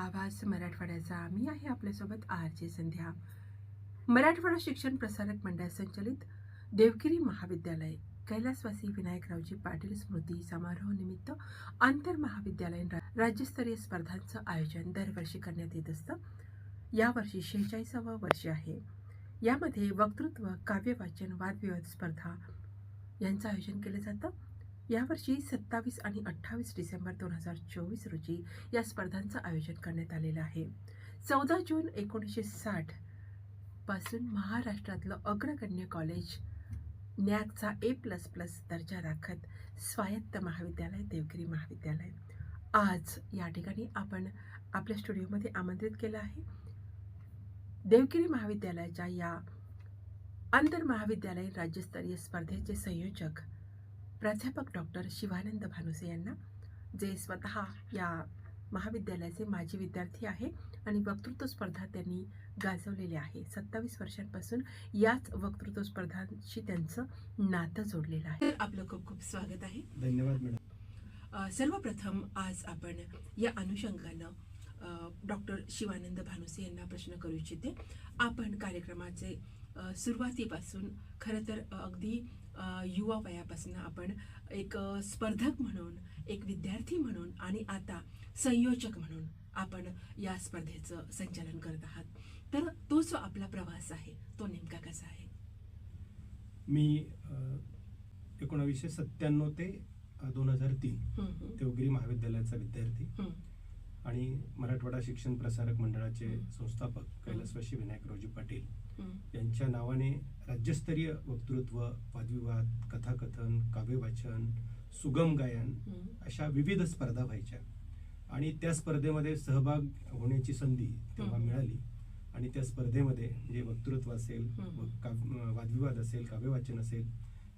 आवाज मराठवाड्याचा. मी आहे आपल्यासोबत आर जे संध्या. मराठवाडा शिक्षण प्रसारक मंडळ संचलित देवगिरी महाविद्यालय. कैलासवासी विनायकरावजी पाटील स्मृती समारोह निमित्त आंतर महाविद्यालयीन रा- राज्यस्तरीय स्पर्धांचं आयोजन दरवर्षी करण्यात येत असतं. यावर्षी शेहेचाळीसावं वर्ष आहे. यामध्ये वक्तृत्व काव्यवाचन वादविवाद स्पर्धा यांचं आयोजन केलं जातं. यावर्षी सत्तावीस आणि अठ्ठावीस डिसेंबर दोन हजार चोवीस रोजी या स्पर्धांचं आयोजन करण्यात आलेलं आहे. चौदा जून एकोणीसशे साठपासून महाराष्ट्रातलं अग्रगण्य कॉलेज नॅकचा ए प्लस प्लस दर्जा राखत स्वायत्त महाविद्यालय देवगिरी महाविद्यालय. आज या ठिकाणी आपण आपल्या स्टुडिओमध्ये आमंत्रित केलं आहे. देवगिरी महाविद्यालयाच्या या आंतर महाविद्यालयीन राज्यस्तरीय स्पर्धेचे संयोजक प्राध्यापक डॉक्टर शिवानंद भानुसे यांना जे स्वतः या महाविद्यालयाचे माजी विद्यार्थी आहे आणि वक्तृत्व स्पर्धा त्यांनी गाजवलेली आहे. सत्तावीस वर्षांपासून याच वक्तृत्व स्पर्धांशी त्यांचं नातं जोडलेलं आहे. आपलं खूप खूप स्वागत आहे. धन्यवाद मॅडम. सर्वप्रथम आज आपण या अनुषंगानं डॉक्टर शिवानंद भानुसे यांना प्रश्न करू इच्छिते. आपण कार्यक्रमाचे सुरुवातीपासून खरं तर अगदी युवा वयापासून आपण एक स्पर्धक म्हणून एक विद्यार्थी म्हणून आणि आता संयोजक म्हणून आपण या स्पर्धेचं संचालन करत आहात. तर तो जो आपला प्रवास आहे तो नेमका कसा आहे? मी एकोणावीसशे सत्त्याण्णव ते दोन हजार तीन देवगिरी महाविद्यालयाचा विद्यार्थी आणि मराठवाडा शिक्षण प्रसारक मंडळाचे. संस्थापक कैलासवासी विनायकरावजी पाटील. यांच्या नावाने राज्यस्तरीय वक्तृत्व वादविवाद कथाकथन काव्यवाचन सुगम गायन अशा विविध स्पर्धा व्हायच्या. आणि त्या स्पर्धेमध्ये सहभाग होण्याची संधी तेव्हा. मिळाली. आणि त्या स्पर्धेमध्ये म्हणजे वक्तृत्व असेल वादविवाद असेल काव्यवाचन असेल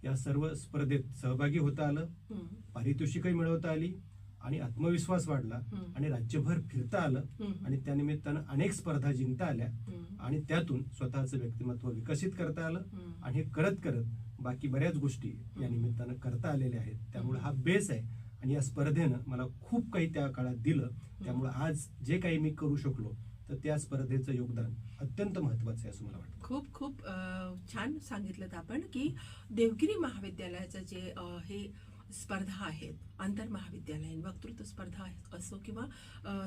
या सर्व स्पर्धेत सहभागी होता आलं. पारितोषिकही मिळवता आली. आणि आत्मविश्वास वाढला. आणि राज्यभर फिरता आलं. आणि त्यानिमित्तानं अनेक स्पर्धा जिंकता आल्या. आणि त्यातून स्वतःचं व्यक्तिमत्व विकसित करता आलं. आणि हे करत करत बाकी बऱ्याच गोष्टी या निमित्तानं करता आलेल्या आहेत. त्यामुळे हा बेस आहे आणि या स्पर्धेनं मला खूप काही त्या काळात दिलं. त्यामुळे आज जे काही मी करू शकलो तर त्या स्पर्धेचं योगदान अत्यंत महत्वाचं आहे असं मला वाटतं. खूप खूप छान सांगितलं आपण की देवगिरी महाविद्यालयाचं जे हे स्पर्धा आहेत आंतर महाविद्यालयीन वक्तृत्व स्पर्धा असो किंवा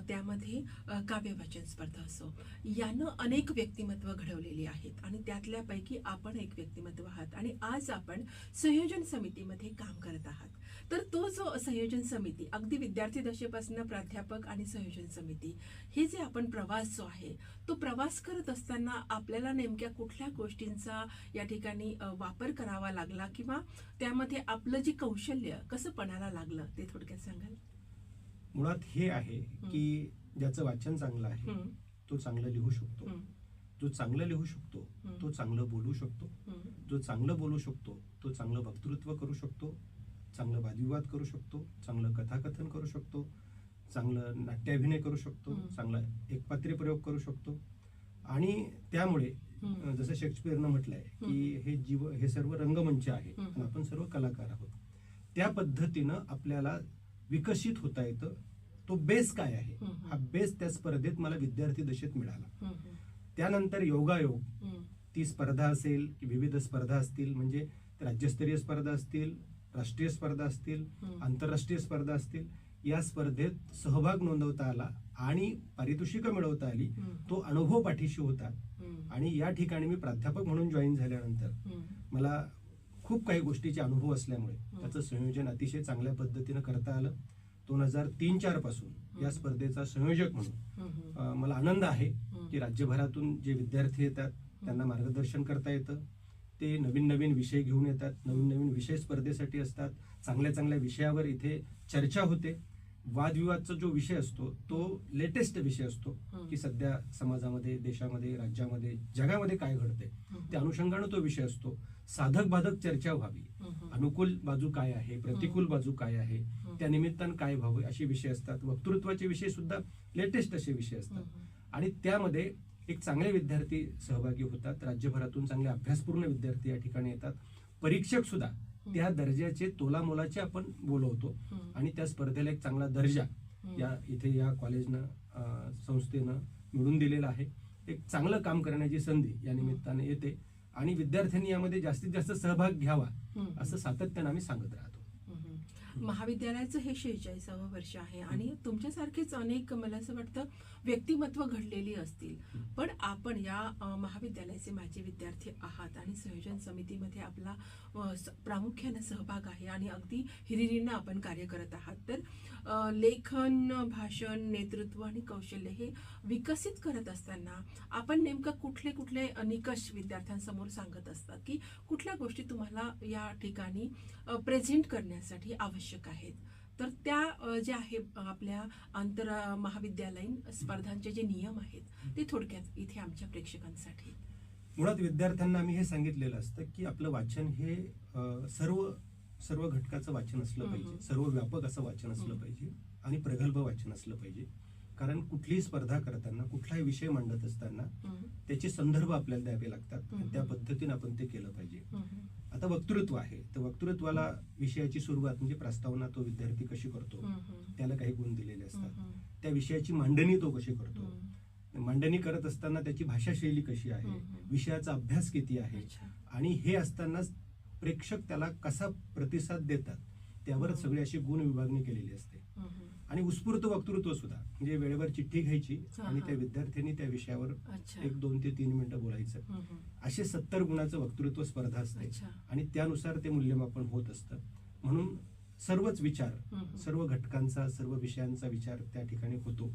त्यामध्ये काव्यवाचन स्पर्धा असो यानं अनेक व्यक्तिमत्व घडवलेली आहेत आणि त्यातल्यापैकी आपण एक व्यक्तिमत्व आहात आणि आज आपण संयोजन समितीमध्ये काम करत आहात. तर तो जो संयोजन समिती अगदी विद्यार्थी दशेपासून प्राध्यापक आणि संयोजन समिती हे जे आपण प्रवास जो आहे तो प्रवास करत असताना आपल्याला नेमक्या कुठल्या गोष्टींचा या ठिकाणी वापर करावा लागला किंवा त्यामध्ये आपलं जे कौशल्य कसं पणाला लागलं ते थोडक्यात सांगाल? मुळात हे आहे की ज्याचं वाचन चांगलं आहे तो चांगलं लिहू शकतो. जो चांगलं लिहू शकतो. तो चांगलं बोलू शकतो. जो चांगलं बोलू शकतो तो चांगलं वक्तृत्व करू शकतो. चांगलं वादविवाद करू शकतो चांगलं कथाकथन करू शकतो चांगलं नाट्याभिनय करू शकतो. चांगला एकपात्री प्रयोग करू शकतो. आणि त्यामुळे जसं शेक्सपियरनं म्हटलंय की हे जीव हे सर्व रंगमंच आहे. आणि आपण सर्व कलाकार आहोत. त्या पद्धतीनं आपल्याला विकसित होता येतं. तो बेस काय आहे? हं, बेस त्या स्पर्धेत मला विद्यार्थी दशेत मिळाला. त्यानंतर योगायोग. ती स्पर्धा असेल की विविध स्पर्धा असतील म्हणजे राज्यस्तरीय स्पर्धा असतील राष्ट्रीय स्पर्धा असतील. आंतरराष्ट्रीय स्पर्धा असतील या स्पर्धेत सहभाग नोंदवता आला आणि पारितोषिकं मिळवता आली. तो अनुभव पाठीशी होता आणि या ठिकाणी मी प्राध्यापक म्हणून जॉईन झाल्यानंतर मला खूप काही गोष्टीचे अनुभव असल्यामुळे. त्याचं संयोजन अतिशय चांगल्या पद्धतीनं करता आलं दोन हजार तीन चारपासून या. स्पर्धेचा संयोजक म्हणून मला आनंद आहे. की राज्यभरातून जे विद्यार्थी येतात त्यांना मार्गदर्शन करता येतं ते नवीन नवीन विषय घेऊन येतात नवीन नवीन विषय स्पर्धेसाठी असतात. चांगल्या चांगल्या विषयावर इथे चर्चा होते. वादविवादचा जो विषय असतो तो लेटेस्ट विषय असतो. की सध्या समाजामध्ये देशामध्ये राज्यामध्ये जगामध्ये काय घडतंय. हं. त्या अनुषंगानं तो विषय असतो. साधक बाधक चर्चा व्हावी. अनुकूल बाजू काय आहे? प्रतिकूल बाजू काय आहे. त्या निमित्तानं काय व्हावं? असे विषय असतात. वक्तृत्वाचे विषय सुद्धा लेटेस्ट असे विषय असतात. आणि त्यामध्ये एक चांगले विद्यार्थी सहभागी होतात राज्यभरातून चांगले अभ्यासपूर्ण विद्यार्थी या ठिकाणी येतात परीक्षक सुद्धा त्या दर्जाचे तोलामोलाचे आपण बोलवतो. आणि त्या स्पर्धेला एक चांगला दर्जा. या इथे या कॉलेजनं संस्थेनं मिळून दिलेला आहे एक चांगलं काम करण्याची संधी या निमित्ताने येते आणि विद्यार्थ्यांनी यामध्ये जास्तीत जास्त सहभाग घ्यावा. असं सातत्यानं आम्ही सांगत राहतो. महाविद्यालयाचं हे शेहेचाळीसावं वर्ष आहे आणि तुमच्यासारखेच अनेक मला असं वाटतं व्यक्तिमत्व घडलेली असतील. पण आपण या महाविद्यालयाचे माजी विद्यार्थी आहात आणि संयोजन समितीमध्ये आपला प्रामुख्याने सहभाग आहे आणि अगदी हिरिरीनं आपण कार्य करत आहात. तर लेखन भाषण नेतृत्व आणि कौशल्य हे विकसित करत असताना आपण नेमकं कुठले कुठले निकष विद्यार्थ्यांसमोर सांगत असतात की कुठल्या गोष्टी तुम्हाला या ठिकाणी प्रेझेंट करण्यासाठी आवश्यक आहेत तर त्या अ, जे आहे आपल्या आंतर महाविद्यालयीन स्पर्धांचे जे नियम आहेत ते थोडक्यात इथे आमच्या प्रेक्षकांसाठी मुळात विद्यार्थ्यांना आम्ही हे सांगितलेलं असतं की आपलं वाचन हे सर्व सर्व घटकाचं वाचन असलं. पाहिजे सर्व व्यापक असं वाचन असलं. पाहिजे आणि प्रगल्भ वाचन असलं पाहिजे कारण कुठलीही स्पर्धा करताना कुठलाही विषय मांडत असताना त्याचे संदर्भ आपल्याला द्यावे लागतात. आणि. त्या पद्धतीने आपण ते केलं पाहिजे. आता वक्तृत्व आहे. तर वक्तृत्वाला विषयाची सुरुवात म्हणजे प्रस्तावना तो विद्यार्थी कशी करतो? त्याला काही गुण दिलेले असतात. त्या विषयाची मांडणी तो कशी करतो? मांडणी करत असताना त्याची भाषाशैली कशी आहे. विषयाचा अभ्यास किती आहे. आणि हे असतानाच प्रेक्षक त्याला कसा प्रतिसाद देतात? त्यावर. सगळी अशी गुण विभागणी केलेली असते. आणि उत्स्फूर्त वक्तृत्व सुद्धा. म्हणजे वेळेवर चिठ्ठी घ्यायची आणि. त्या विद्यार्थ्यांनी त्या विषयावर एक दोन ते तीन मिनिटं बोलायचं. असे सत्तर गुणाचं वक्तृत्व स्पर्धा असते. आणि त्यानुसार ते मूल्यमापन होत असतं. म्हणून सर्वच विचार सर्व घटकांचा सर्व विषयांचा विचार त्या ठिकाणी होतो.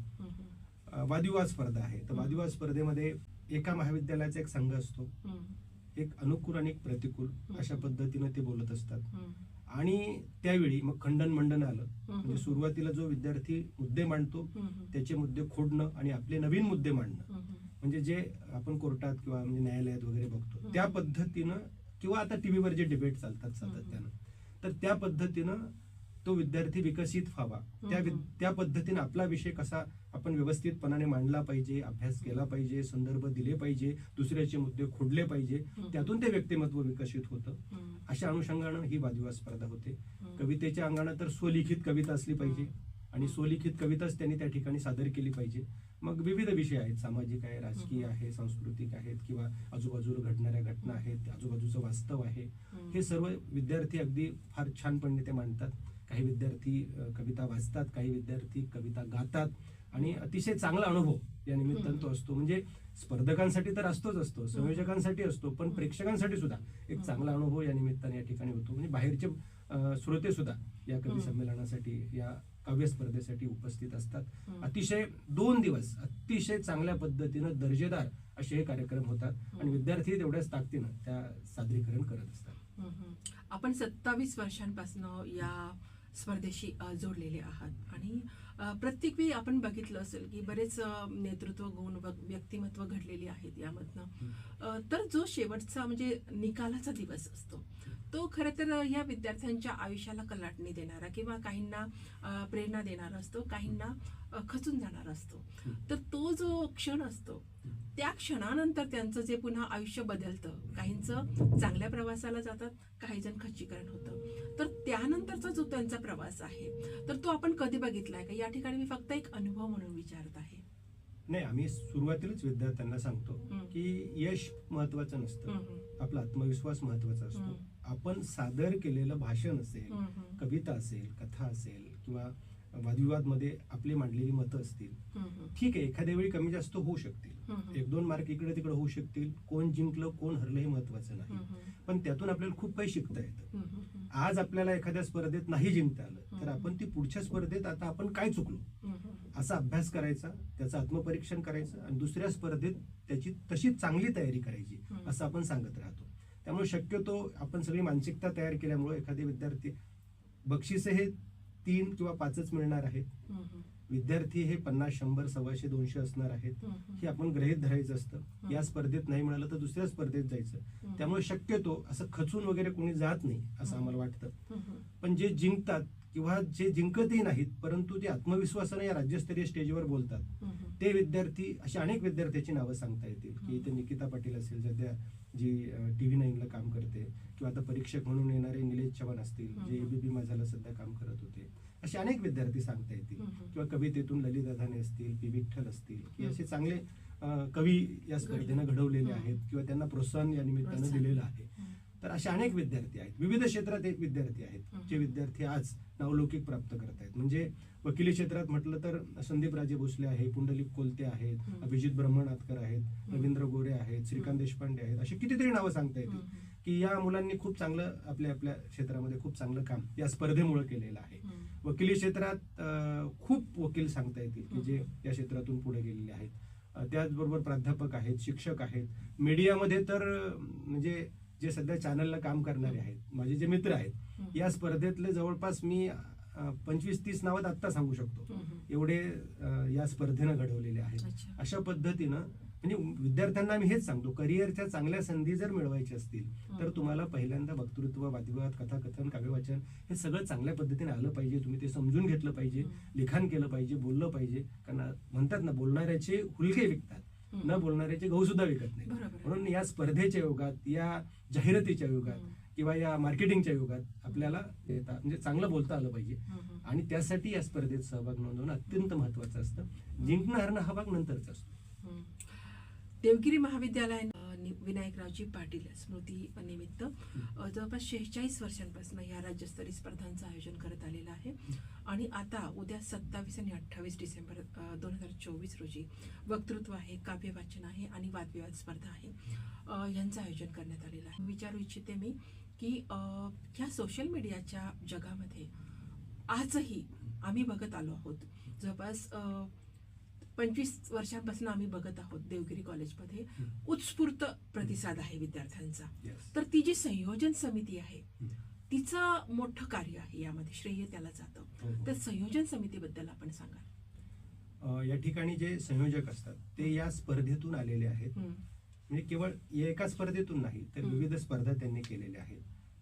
वादविवाद स्पर्धा आहे. तर. वादविवाद स्पर्धेमध्ये एका महाविद्यालयाचा एक संघ असतो. एक अनुकूल आणि एक प्रतिकूल अशा पद्धतीनं ते बोलत असतात. आणि त्यावेळी मग खंडन मंडन आलं. म्हणजे सुरुवातीला जो विद्यार्थी मुद्दे मांडतो त्याचे मुद्दे खोडणं आणि आपले नवीन मुद्दे मांडणं. म्हणजे जे आपण कोर्टात किंवा म्हणजे न्यायालयात वगैरे बघतो. त्या पद्धतीनं किंवा आता टीव्हीवर जे डिबेट चालतात सातत्यानं तर त्या पद्धतीनं तो विद्यार्थी विकसित व्हावा त्या. त्या पद्धतीनं आपला विषय कसा आपण व्यवस्थितपणाने मांडला पाहिजे अभ्यास केला पाहिजे संदर्भ दिले पाहिजे दुसऱ्याचे मुद्दे खोडले पाहिजे. त्यातून ते व्यक्तिमत्व विकसित होतं अशा अनुषंगानं ही वादविवाद स्पर्धा होते. कवितेच्या अंगानं तर स्वलिखित कविता असली पाहिजे. आणि स्वलिखित कविताच त्यांनी त्या ठिकाणी सादर केली पाहिजे मग विविध विषय आहेत सामाजिक आहे राजकीय. आहे सांस्कृतिक आहेत किंवा आजूबाजूला घडणाऱ्या घटना आहेत आजूबाजूचं वास्तव आहे. हे सर्व विद्यार्थी अगदी फार छानपणे ते मांडतात काही विद्यार्थी कविता वाचतात काही विद्यार्थी कविता गातात आणि अतिशय चांगला अनुभव या निमित्तानं तो असतो म्हणजे स्पर्धकांसाठी तर असतोच असतो संयोजकांसाठी असतो पण. प्रेक्षकांसाठी सुद्धा एक. चांगला अनुभव या निमित्ताने या ठिकाणी होतो म्हणजे बाहेरचे श्रोते सुद्धा या कवी. संमेलनासाठी या काव्य स्पर्धेसाठी उपस्थित असतात. अतिशय दोन दिवस अतिशय चांगल्या पद्धतीनं दर्जेदार असे हे कार्यक्रम होतात आणि. विद्यार्थी तेवढ्याच ताकदीनं त्या सादरीकरण करत असतात. आपण सत्तावीस वर्षांपासून या स्पर्धेशी जोडलेले आहात. आणि प्रत्येक वेळी आपण बघितलं असेल की बरेच नेतृत्व गुण व व्यक्तिमत्व घडलेली आहेत यामधनं. तर जो शेवटचा म्हणजे निकालाचा दिवस असतो तो खरं तर या विद्यार्थ्यांच्या आयुष्याला कलाटणी देणारा किंवा काहींना प्रेरणा देणारा असतो काहींना खचून जाणारा असतो. तर तो जो क्षण असतो त्या क्षणानंतर त्यांचं जे पुन्हा आयुष्य बदलतं काहींचं चांगल्या प्रवासाला जातात काही जण खच्चीकरण होतं. तर त्यानंतरचा जो त्यांचा प्रवास आहे तर तो आपण कधी बघितलाय का? या ठिकाणी मी फक्त एक अनुभव म्हणून विचारत आहे. नाही आम्ही सुरुवातीलाच विद्यार्थ्यांना सांगतो. की यश महत्वाचं नसतं. आपला आत्मविश्वास महत्त्वाचा असतो. आपण सादर केलेलं भाषण असेल कविता असेल कथा असेल किंवा वादविवादमध्ये आपली मांडलेली मतं असतील. ठीक आहे एखाद्या वेळी कमी जास्त होऊ शकतील. एक दोन मार्क इकडे तिकडे होऊ शकतील. कोण जिंकलं कोण हरलं हे महत्वाचं नाही. पण त्यातून आपल्याला खूप काही शिकता येतं. आज आपल्याला एखाद्या स्पर्धेत नाही जिंकता आलं तर. आपण ती पुढच्या स्पर्धेत आता आपण काय चुकलो? असा अभ्यास करायचा त्याचं आत्मपरीक्षण करायचं आणि दुसऱ्या स्पर्धेत त्याची तशी चांगली तयारी करायची. असं आपण सांगत राहतो. त्यामुळे शक्यतो आपण सगळी मानसिकता तयार केल्यामुळे एखादे विद्यार्थी बक्षिसे हे तीन किंवा पाचच मिळणार आहेत. विद्यार्थी हे पन्नास शंभर सव्वाशे दोनशे असणार आहेत. हे आपण ग्रहित धरायचं असतं. या स्पर्धेत नाही मिळालं तर दुसऱ्या स्पर्धेत जायचं. त्यामुळे शक्यतो असं खचून वगैरे कोणी जात नाही असं आम्हाला वाटतं. पण जे जिंकतात किंवा जे जिंकतही नाहीत परंतु जे आत्मविश्वासाने या राज्यस्तरीय स्टेजवर बोलतात. ते विद्यार्थी अशा अनेक विद्यार्थ्याची नावं सांगता येतील. की इथे निकिता पाटील असेल सध्या जी टी व्ही नाईनला काम करते किंवा आता परीक्षक म्हणून येणारे निलेश चव्हाण असतील जे. एबीपी माझ्याला सध्या काम करत होते असे अनेक विद्यार्थी सांगता येतील. किंवा कवितेतून ललित अधाने असतील पी विठ्ठल असतील की. असे चांगले कवी या स्पर्धेनं घडवलेले. आहेत किंवा त्यांना प्रोत्साहन या निमित्तानं. दिलेलं आहे तर असे अनेक विद्यार्थी आहेत. विविध क्षेत्रात एक विद्यार्थी आहेत. जे विद्यार्थी आज नावलौकिक प्राप्त करत आहेत. म्हणजे वकिली क्षेत्रात म्हटलं तर संदीप राजे भोसले आहे पुंडलिक कोलते आहेत. अभिजित ब्रह्मनाथकर आहेत रवींद्र गोरे आहेत श्रीकांत. देशपांडे आहेत. अशी कितीतरी नावं सांगता येतील की या मुलांनी खूप चांगलं आपल्या आपल्या क्षेत्रामध्ये खूप चांगलं काम या स्पर्धेमुळे केलेलं आहे. वकिली क्षेत्रात खूप वकील सांगता येतील की जे या क्षेत्रातून पुढे गेलेले आहेत. त्याचबरोबर प्राध्यापक आहेत शिक्षक आहेत. मीडियामध्ये तर म्हणजे जे सध्या चॅनलला काम करणारे आहेत माझे जे मित्र आहेत या स्पर्धेतले जवळपास मी पंचवीस तीस नावात आत्ता सांगू शकतो. एवढे या स्पर्धेनं घडवलेले आहेत. अशा पद्धतीनं म्हणजे विद्यार्थ्यांना मी हेच सांगतो करिअरच्या चांगल्या संधी जर मिळवायच्या असतील तर तुम्हाला पहिल्यांदा वक्तृत्व वादविवाद कथाकथन काव्यवाचन हे सगळं चांगल्या पद्धतीने आलं पाहिजे. तुम्ही ते समजून घेतलं पाहिजे लिखाण केलं पाहिजे बोललं पाहिजे. कारण म्हणतात ना बोलणाऱ्याचे हुलके विकतात. न बोलणाऱ्याचे गहू सुद्धा विकत नाही. म्हणून या स्पर्धेच्या युगात या जाहिरातीच्या युगात. किंवा या मार्केटिंगच्या युगात आपल्याला म्हणजे चांगलं बोलता आलं पाहिजे. आणि त्यासाठी या स्पर्धेत सहभाग नोंदवणं अत्यंत महत्वाचं असतं. जिंकणं हरणं हा भाग नंतरचा असतो. देवगिरी महाविद्यालय अ, नि- विनायकरावजी पाटील स्मृती निमित्त जवळपास शेहेचाळीस वर्षांपासून या राज्यस्तरीय स्पर्धांचं आयोजन करत आलेलं आहे. आणि आता उद्या सत्तावीस आणि अठ्ठावीस डिसेंबर दोन हजार चोवीस रोजी वक्तृत्व आहे काव्य वाचन आहे आणि वादविवाद स्पर्धा आहे. यांचं आयोजन करण्यात आलेलं आहे. विचारू इच्छिते मी की ह्या सोशल मीडियाच्या जगामध्ये आजही आम्ही बघत आलो आहोत. जवळपास पंचवीस वर्षांपासून आम्ही बघत आहोत देवगिरी कॉलेजमध्ये उत्स्फूर्त प्रतिसाद आहे विद्यार्थ्यांचा Yes. तर ती जी संयोजन समिती आहे. तिचं मोठं कार्य आहे यामध्ये श्रेय त्याला जातं हो, हो. तर संयोजन समितीबद्दल आपण सांगा या ठिकाणी जे संयोजक असतात ते या स्पर्धेतून आलेले आहेत. म्हणजे केवळ एका स्पर्धेतून नाही तर. विविध स्पर्धा त्यांनी केलेल्या आहेत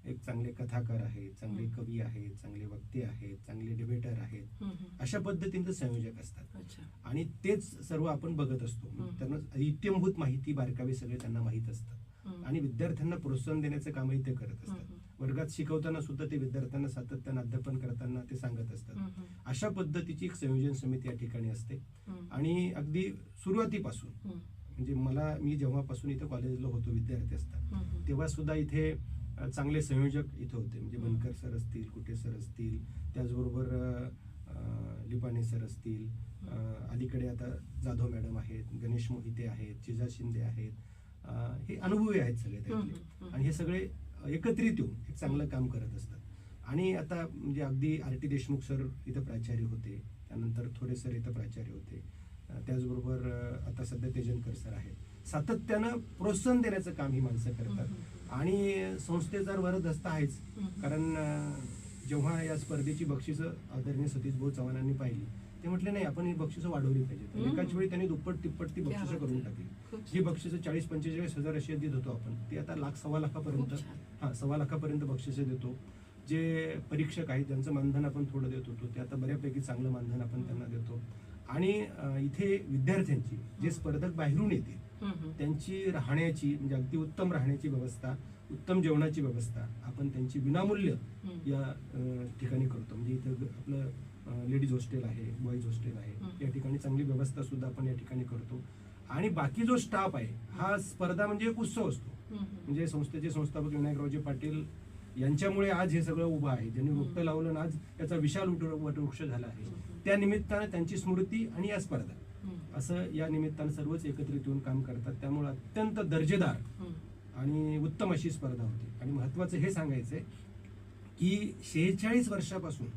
एक चांगले कथाकार आहेत चांगले. कवी आहेत चांगले वक्ते आहेत चांगले डिबेटर आहेत. अशा पद्धतीचे संयोजक असतात आणि तेच सर्व आपण बघत असतो हम्म. त्यांना इत्यंभूत माहिती बारकावे सगळे त्यांना माहीत असतात. आणि विद्यार्थ्यांना प्रोत्साहन देण्याचं कामही ते करत असतात. वर्गात शिकवताना सुद्धा ते विद्यार्थ्यांना सातत्यानं अध्यापन करताना ते सांगत असतात. अशा पद्धतीची एक संयोजन समिती या ठिकाणी असते. आणि अगदी सुरुवातीपासून. म्हणजे मला मी जेव्हापासून इथं कॉलेजला होतो विद्यार्थी असतात. तेव्हा सुद्धा इथे चांगले संयोजक इथं होते. म्हणजे. बनकर सर असतील कुटे सर असतील त्याचबरोबर लिपाणे सर असतील अलीकडे आता जाधव मॅडम आहेत गणेश मोहिते आहेत चिजा शिंदे आहेत. हे अनुभवी आहेत सगळे त्यातले. आणि हे सगळे एकत्रित येऊन एक चांगलं काम करत असतात. आणि आता म्हणजे अगदी आर टी देशमुख सर इथं प्राचार्य होते. त्यानंतर थोडे सर इथं प्राचार्य होते. त्याचबरोबर आता सध्या तेजनकर सर आहेत. सातत्यानं प्रोत्साहन देण्याचं काम ही माणसं करतात. आणि संस्थेचा वरदस्त आहेच हम्म. कारण जेव्हा या स्पर्धेची बक्षिसं आदरणीय सतीश भाऊ चव्हाणांनी पाहिली ते म्हटले नाही आपण ही बक्षिसं वाढवली पाहिजेत हम्म. एकाच वेळी त्यांनी दुप्पट तिप्पट ती बक्षिसं करून. टाकली जी बक्षिसं चाळीस पंचेचाळीस हजार अशी देत होतो आपण ती आता लाख सव्वा लाखापर्यंत. हा सव्वा लाखापर्यंत बक्षिसं देतो जे परीक्षक आहेत त्यांचं मानधन आपण थोडं देत होतो ते आता बऱ्यापैकी चांगलं मानधन आपण त्यांना देतो आणि इथे विद्यार्थ्यांची जे स्पर्धक बाहेरून हम्म. त्यांची राहण्याची म्हणजे अगदी उत्तम राहण्याची व्यवस्था उत्तम जेवणाची व्यवस्था आपण त्यांची विनामूल्य. या ठिकाणी करतो म्हणजे इथं आपलं लेडीज हॉस्टेल आहे बॉईज हॉस्टेल आहे. या ठिकाणी चांगली व्यवस्था सुद्धा आपण या ठिकाणी करतो आणि बाकी जो स्टाफ आहे हा स्पर्धा म्हणजे एक उत्सव असतो. म्हणजे संस्थेचे संस्थापक विनायकरावजी पाटील यांच्यामुळे आज हे सगळं उभं आहे ज्यांनी. रोपटं लावलं आणि आज याचा विशाल वटवृक्ष झाला आहे. त्या निमित्तानं त्यांची स्मृती आणि या स्पर्धा. असं या निमित्तानं सर्वच एकत्रित येऊन काम करतात त्यामुळे अत्यंत दर्जेदार. आणि उत्तम अशी स्पर्धा होती आणि महत्वाचं हे सांगायचंय की शेहेचाळीस वर्षापासून.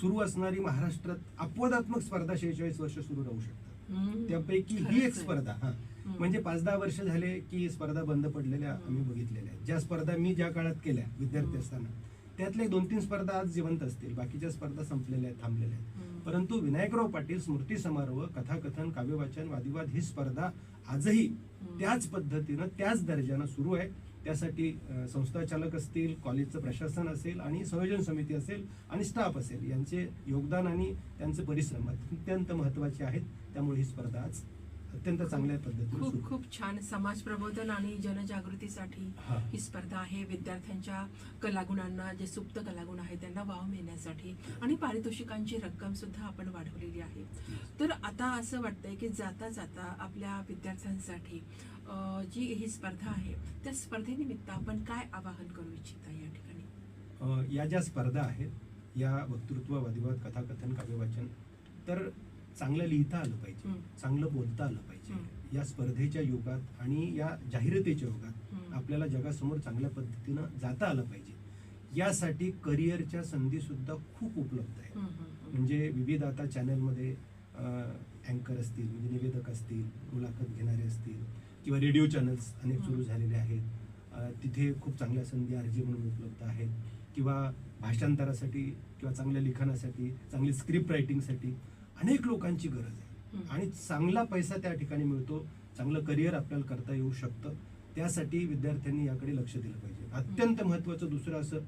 सुरू असणारी महाराष्ट्रात अपवादात्मक स्पर्धा शेहेचाळीस वर्ष सुरू राहू शकतात. त्यापैकी ही एक. स्पर्धा हा. म्हणजे पाच दहा वर्ष झाले की स्पर्धा बंद पडलेल्या आम्ही बघितलेल्या आहेत ज्या स्पर्धा मी ज्या काळात केल्या विद्यार्थी. असताना त्यातल्या दोन तीन स्पर्धा आज जिवंत असतील बाकीच्या स्पर्धा संपलेल्या आहेत थांबलेल्या आहेत. परंतु विनायकराव पाटील स्मृती समारोह कथाकथन काव्यवाचन वादिवाद ही स्पर्धा आजही. त्याच पद्धतीनं त्याच दर्जानं सुरू आहे त्यासाठी संस्था चालक असतील कॉलेजचं प्रशासन असेल आणि संयोजन समिती असेल आणि स्टाफ असेल यांचे योगदान आणि त्यांचे परिश्रम अत्यंत महत्त्वाचे आहेत त्यामुळे ही स्पर्धा आज अत्यंत चांगल्या पद्धतीने खूप खूप छान समाज प्रबोधन आणि जनजागृतीसाठी हा. ही स्पर्धा आहे. विद्यार्थ्यांच्या कलागुणांना जे सुप्त कलागुण आहेत त्यांना वाव मिळण्यासाठी आणि पारितोषिकांची रक्कम सुद्धा आपण वाढवलेली आहे. तर आता असं वाटतंय की जाता जाता आपल्या विद्यार्थ्यांसाठी अं, जी ही स्पर्धा आहे त्या स्पर्धेनिमित्त आपण काय आवाहन करू इच्छिता या ठिकाणी? अ, या ज्या स्पर्धा आहेत या वक्तृत्व वादिवाद कथाकथन काव्यवाचन तर चांगलं लिहिता आलं पाहिजे. चांगलं बोलता आलं पाहिजे. या स्पर्धेच्या युगात आणि या जाहिरातीच्या युगात. आपल्याला जगासमोर चांगल्या पद्धतीनं जाता आलं पाहिजे यासाठी करिअरच्या संधी सुद्धा खूप उपलब्ध आहेत हं, हं, हं. म्हणजे विविध आता चॅनलमध्ये अँकर असतील म्हणजे निवेदक असतील मुलाखत घेणारे असतील किंवा रेडिओ चॅनल्स अनेक सुरू. झालेले आहेत तिथे खूप चांगल्या संधी अर्जी म्हणून उपलब्ध आहेत किंवा भाषांतरासाठी किंवा चांगल्या लिखाणासाठी चांगली स्क्रिप्ट रायटिंगसाठी अनेक लोकांची गरज आहे. आणि चांगला पैसा त्या ठिकाणी मिळतो चांगलं करिअर आपल्याला करता येऊ शकतं त्यासाठी विद्यार्थ्यांनी याकडे लक्ष दिलं पाहिजे अत्यंत महत्त्वाचं दुसरं असं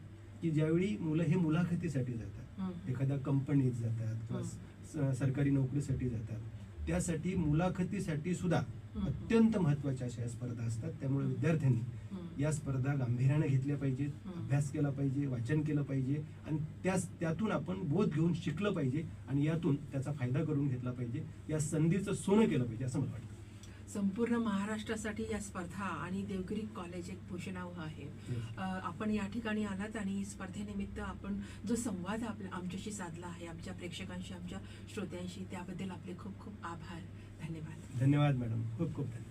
की ज्यावेळी मुलं हे मुलाखतीसाठी जातात. एखाद्या कंपनीत जातात किंवा सरकारी नोकरीसाठी जातात त्यासाठी मुलाखतीसाठी सुद्धा. अत्यंत महत्त्वाच्या अशा स्पर्धा असतात त्यामुळे. विद्यार्थ्यांनी. या स्पर्धा गांभीर्याने घेतल्या पाहिजेत. अभ्यास केला पाहिजे वाचन केलं पाहिजे आणि त्यास त्यातून आपण बोध घेऊन शिकलं पाहिजे आणि यातून त्याचा फायदा करून घेतला पाहिजे या संधीचं सोनं केलं पाहिजे असं मला वाटतं. संपूर्ण महाराष्ट्रासाठी या स्पर्धा आणि देवगिरी कॉलेज एक भूषणावह आहे. आपण या ठिकाणी आलात आणि स्पर्धेनिमित्त आपण जो संवाद आपल्या आमच्याशी साधला आहे आमच्या प्रेक्षकांशी आमच्या श्रोत्यांशी त्याबद्दल आपले खूप खूप आभार. धन्यवाद. धन्यवाद मॅडम. खूप खूप धन्यवाद.